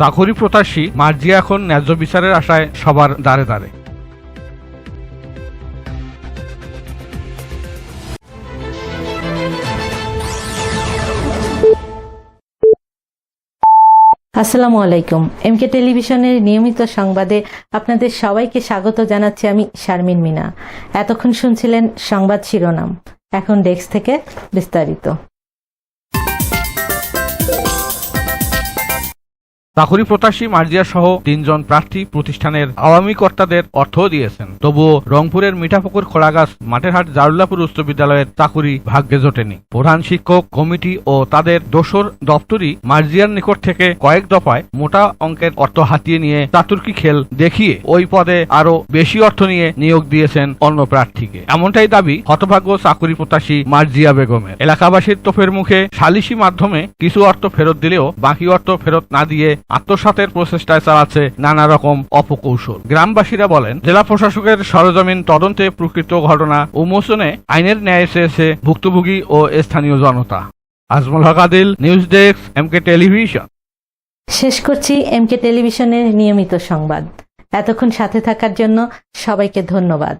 চাকরি প্রত্যাশী মার্জিয়া এখন ন্যায্য বিচারের আশায় সবার দ্বারে দ্বারে। আসসালামু আলাইকুম। এমকে টেলিভিশনের নিয়মিত সংবাদে আপনাদের সবাইকে স্বাগত জানাচ্ছি আমি শারমিন মিনা। এতক্ষণ শুনছিলেন সংবাদ শিরোনাম। এখন ডেস্ক থেকে বিস্তারিত। চাকরি প্রত্যাশী মার্জিয়া সহ তিনজন প্রার্থী প্রতিষ্ঠানের আওয়ামী কর্তাদের অর্থ দিয়েছেন। তবুও রংপুরের মিঠাপুকুর খোলাগাছ মাঠেরহাট জারুল্লাপুর উচ্চ বিদ্যালয়ের চাকুরি ভাগ্যে জোটেনি। প্রধান শিক্ষক, কমিটি ও তাদের দোসর দপ্তরই মার্জিয়ার নিকট থেকে কয়েক দফায় মোটা অঙ্কের অর্থ হাতিয়ে নিয়ে চাতুর্কি খেল দেখিয়ে ওই পদে আরও বেশি অর্থ নিয়ে নিয়োগ দিয়েছেন অন্য প্রার্থীকে। এমনটাই দাবি হতভাগ্য চাকুরি প্রত্যাশী মার্জিয়া বেগমের। এলাকাবাসীর তোফের মুখে সালিসি মাধ্যমে কিছু অর্থ ফেরত দিলেও বাকি অর্থ ফেরত না দিয়ে আত্মসাতের প্রচেষ্টায় চালাচ্ছে নানা রকম অপকৌশল। গ্রামবাসীরা বলেন, জেলা প্রশাসকের সরজমিন তদন্তে প্রকৃত ঘটনা উন্মোচনে আইনের ন্যায় চেয়েছে ভুক্তভোগী ও স্থানীয় জনতা। Ajmal Haque Adil, news desk, MK television. শেষ করছি এমকে টেলিভিশনের নিয়মিত সংবাদ। এতক্ষণ সাথে থাকার জন্য সবাইকে ধন্যবাদ।